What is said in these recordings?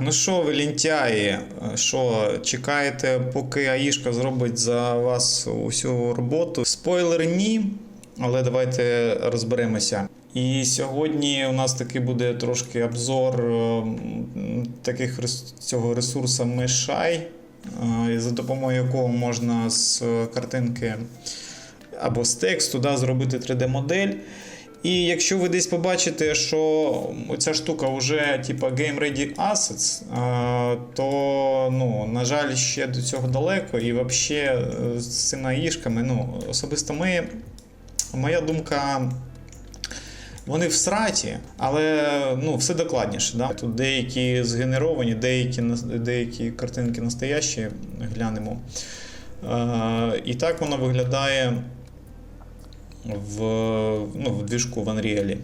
Ну що, ви лінтяї, що чекаєте, поки Аїшка зробить за вас усю роботу? Спойлер ні, але давайте розберемося. І сьогодні у нас таки буде трошки обзор е, таких цього ресурсу Meshai, е, за допомогою якого можна з картинки або з тексту да, зробити 3D-модель. І якщо ви десь побачите, що ця штука вже типа Game Ready Assets, е, то, ну, на жаль, ще до цього далеко. І взагалі з цими аїшками, ну, особисто ми, моя думка. Вони в сраті, але ну, все докладніше. Да? Тут деякі згенеровані, деякі, деякі картинки настоящі, глянемо. Е, і так воно виглядає в, ну, в двіжку в Unreal.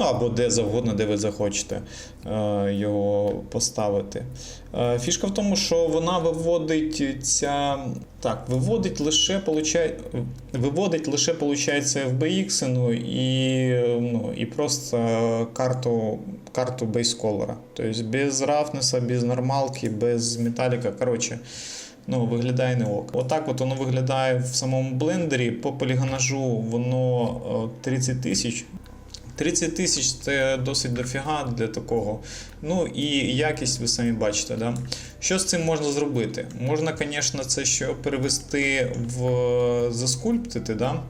Ну, або де завгодно, де ви захочете е, його поставити. Е, фішка в тому, що вона виводить ця. Так, виводить лише, получай, виводить лише получається FBX, ну, і, ну, і просто карту, карту бейсколора. Тобто без рафнеса, без нормалки, без металіка. Коротше, ну, виглядає не ок. Отак от воно виглядає в самому блендері. По полігонажу воно е, 30 тисяч. 30 тисяч це досить дофіга для такого. Ну і якість ви самі бачите. Да? Що з цим можна зробити? Можна, звісно, це ще перевести в заскульптити, да?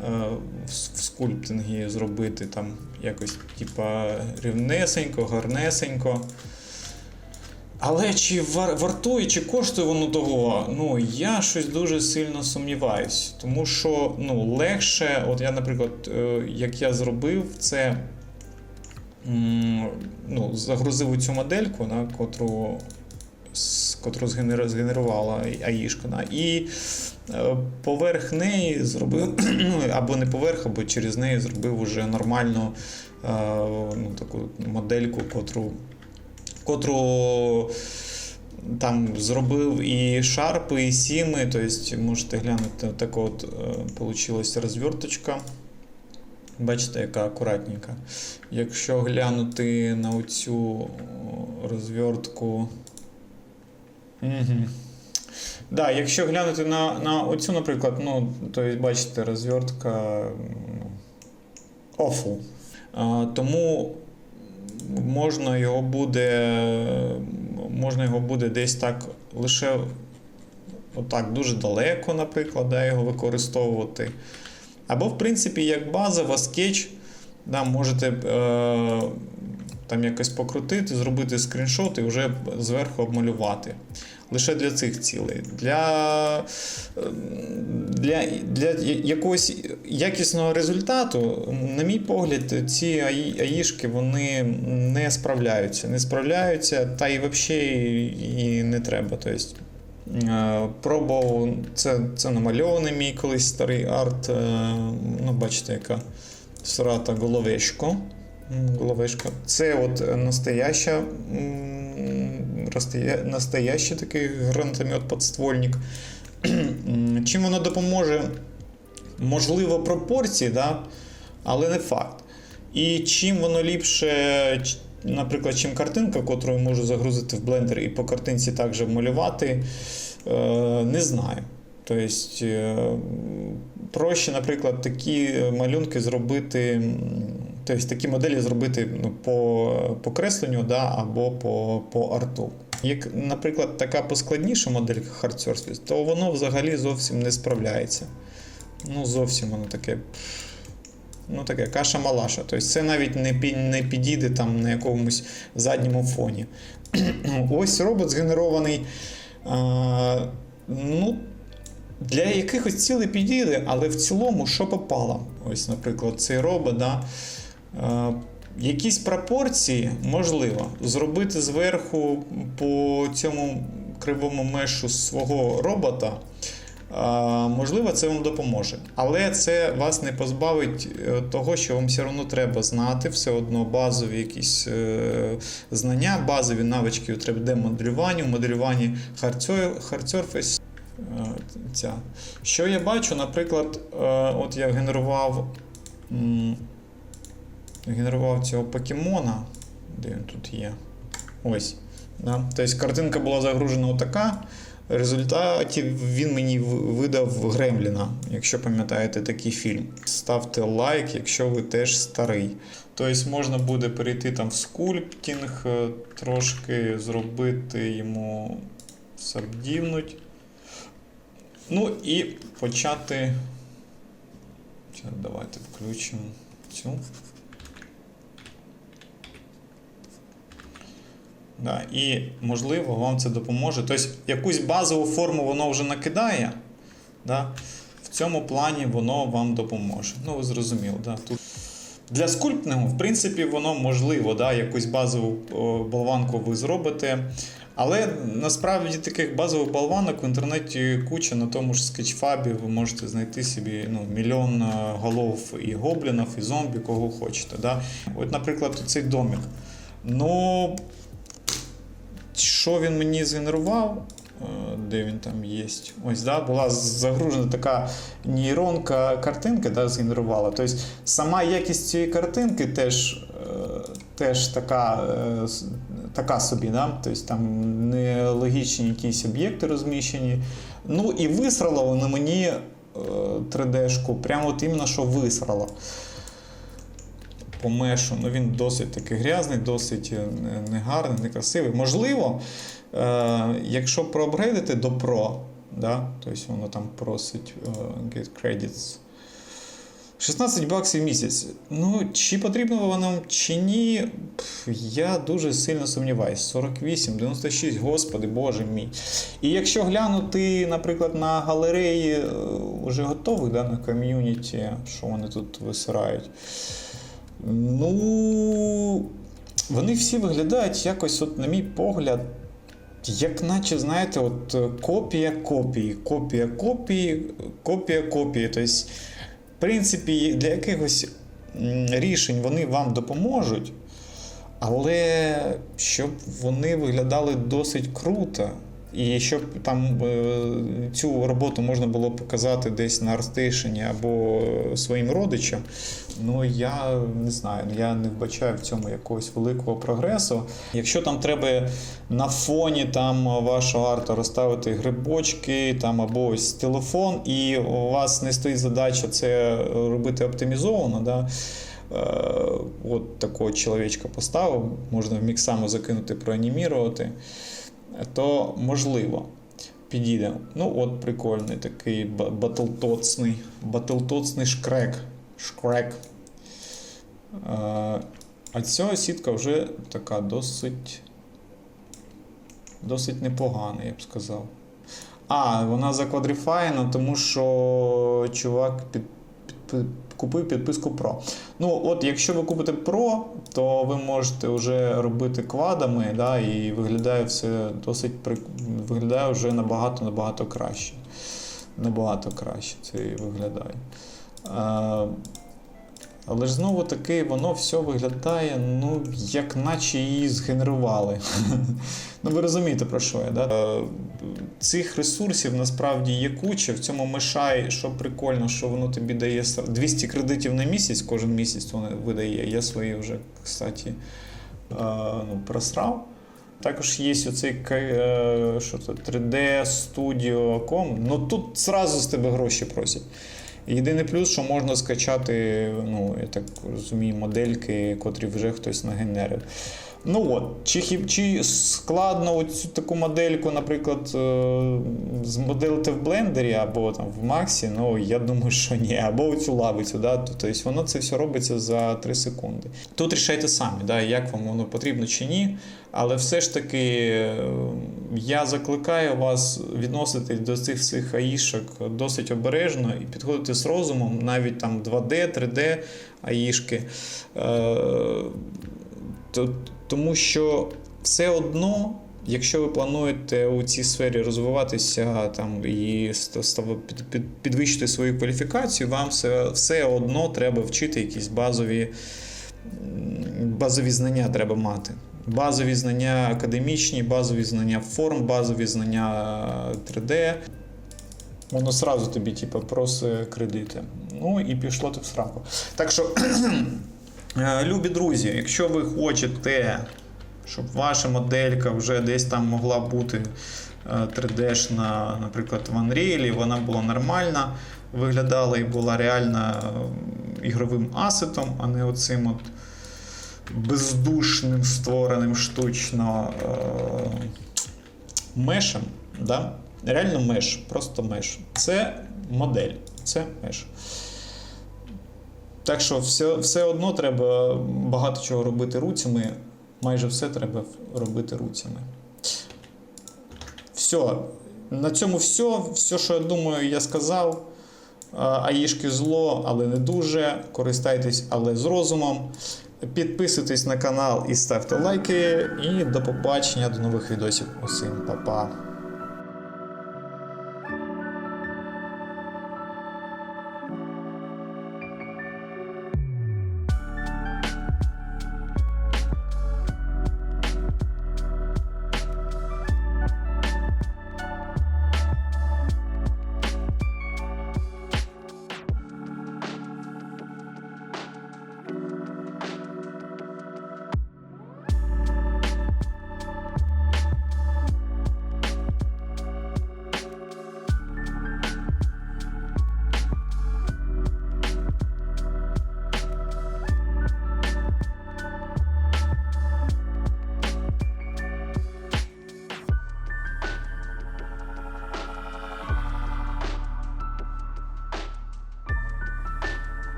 Е, в скульптингі зробити там якось, типа, рівнесенько, гарнесенько. Але чи вар- вартує, чи коштує воно того? Ну, я щось дуже сильно сумніваюсь. Тому що ну, легше, от я, наприклад, е, як я зробив, це ну, загрузив цю модельку, на котру, котру згенер- згенерувала Аїшка. Да, і е, поверх неї зробив, ну, або не поверх, або через неї зробив уже нормальну е, ну, таку модельку, котру котру там зробив і шарпи, і сіми. Тобто можете глянути, така от вийшла розверточка. Бачите, яка акуратненька. Якщо глянути на оцю розвертку. Угу. Да, якщо глянути на, на оцю, наприклад, ну, то есть, бачите, розвертка ну, awful. А, тому можна його буде, можна його буде десь так лише отак дуже далеко, наприклад, да, його використовувати. Або, в принципі, як базова скетч, да, можете е, там якось покрутити, зробити скріншот і вже зверху обмалювати. Лише для цих цілей. Для, е, для, для якогось якісного результату, на мій погляд, ці АІшки вони не справляються. Не справляються, та і взагалі і не треба. Тобто, е, пробував, це, це намальований мій колись старий арт. е, Ну, бачите, яка срата головешко. М, Головешка. Це от настояща, настоящий такий гранатомет подствольник. Чим воно допоможе? Можливо, пропорції, да? але не факт. І чим воно ліпше, наприклад, чим картинка, яку я можу загрузити в блендер і по картинці також малювати, е, не знаю. Тобто, е, проще, наприклад, такі малюнки зробити, тобто такі моделі зробити ну, по, по кресленню да, або по, по арту. Як, наприклад, така поскладніша моделька Hard то воно взагалі зовсім не справляється. Ну, зовсім воно таке. Ну, таке каша-малаша. Тобто це навіть не, не підійде там на якомусь задньому фоні. Ось робот згенерований. А, ну, для якихось цілей підійде, але в цілому, що попало? Ось, наприклад, цей робот, да, якісь пропорції можливо зробити зверху по цьому кривому мешу свого робота. е, Можливо, це вам допоможе. Але це вас не позбавить е, того, що вам все одно треба знати, все одно базові якісь е, знання, базові навички у 3D-моделюванню, моделюванні Hard Sur- Hard Surface. Е, Ця. Що я бачу, наприклад, е, от я генерував, генерував цього покемона. Де він тут є? Ось. Да? Тобто картинка була загружена отака. В результаті він мені видав Гремліна, якщо пам'ятаєте такий фільм. Ставте лайк, якщо ви теж старий. Тобто можна буде перейти там в скульптінг, е, трошки зробити йому сабдівнуть. Ну і почати. Давайте включимо цю. Да, і можливо вам це допоможе. Тобто якусь базову форму воно вже накидає. Да? В цьому плані воно вам допоможе. Ну, ви зрозуміли, да? Тут для скульптингу, в принципі, воно можливо, да? якусь базову болванку ви зробите. Але насправді таких базових болванок в інтернеті куча на тому ж скетчфабі ви можете знайти собі ну, мільйон е, голов і гоблінів, і зомбі, кого хочете. Да? От, наприклад, цей домик. Ну, що він мені згенерував? Е, Де він там є? Ось, да, була загружена така нейронка картинки, да, згенерувала. Тобто сама якість цієї картинки теж, е, теж така, е, така собі. Да? Тобто там нелогічні якісь об'єкти розміщені. Ну і висрало воно мені е, 3D-шку, прямо от іменно що висрало по мешу. Ну він досить таки грязний, досить е, негарний, некрасивий. Можливо, е, якщо проапгрейдити до Pro, да, тобто воно там просить е, get credits. 16 баксів місяць. Ну, чи потрібно воно чи ні, я дуже сильно сумніваюсь. 48, 96, господи, боже мій. І якщо глянути, наприклад, на галереї вже готових да, на ком'юніті, що вони тут висирають. Ну, вони всі виглядають якось, от, на мій погляд, як наче, знаєте, от копія копії, копія копії, копія копії. Тобто, в принципі, для якихось рішень вони вам допоможуть, але щоб вони виглядали досить круто. І щоб там е, цю роботу можна було показати десь на арстейшені або своїм родичам, ну я не знаю, я не вбачаю в цьому якогось великого прогресу. Якщо там треба на фоні там вашого арта розставити грибочки там або ось телефон, і у вас не стоїть задача це робити оптимізовано, да, е, от такого чоловічка поставив, можна в міксами закинути, проанімірувати, то можливо. Підійде. Ну, от прикольний такий батлтоцний, батлтоцний шкрек. Шкрек. Е, А ця сітка вже така досить. Досить непогана, я б сказав. А, вона заквадрифайна, тому що чувак під, під, купив підписку Pro. Ну, от якщо ви купите Pro, то ви можете вже робити квадами, да, і виглядає все досить виглядає вже набагато набагато краще. Набагато краще це виглядає. Але ж знову таки воно все виглядає, ну, як наче її згенерували. ну, ви розумієте, про що я, да? Е, Цих ресурсів насправді є куча. В цьому мешай, що прикольно, що воно тобі дає 200 кредитів на місяць, кожен місяць воно видає. Я свої вже, кстати, е, ну, просрав. Також є оцей е, що це, 3D Studio.com. Ну тут зразу з тебе гроші просять. Єдиний плюс, що можна скачати, ну, я так розумію, модельки, котрі вже хтось нагенерив. Ну от, чи, чи складно оцю таку модельку, наприклад, е, змоделити в блендері або там в Максі, ну я думаю, що ні. Або цю лавицю, да? тобто воно це все робиться за 3 секунди. Тут рішайте самі, да, як вам воно потрібно чи ні. Але все ж таки е, я закликаю вас відноситись до цих всіх аїшок досить обережно і підходити з розумом, навіть там 2D, 3D аїшки. Е, то- Тому що все одно, якщо ви плануєте у цій сфері розвиватися там і підвищити свою кваліфікацію, вам все, все одно треба вчити якісь базові, базові знання треба мати. Базові знання академічні, базові знання форм, базові знання 3D. Воно сразу тобі, типу, просить кредити. Ну і пішло ти в сраку. Так що, е, любі друзі, якщо ви хочете щоб ваша моделька вже десь там могла бути е, 3D-шна, наприклад, в Unreal, вона була нормальна, виглядала і була реально е, ігровим асетом, а не оцим от бездушним створеним штучно е, мешем. Да? Реально меш, просто меш. Це модель, це меш. Так що все, все одно треба багато чого робити руцями. Майже все треба робити руцями. Все. На цьому все. Все, що я думаю, я сказав. Аїшки зло, але не дуже. Користайтесь, але з розумом. Підписуйтесь на канал і ставте лайки. І до побачення, до нових відосів. Усім па-па.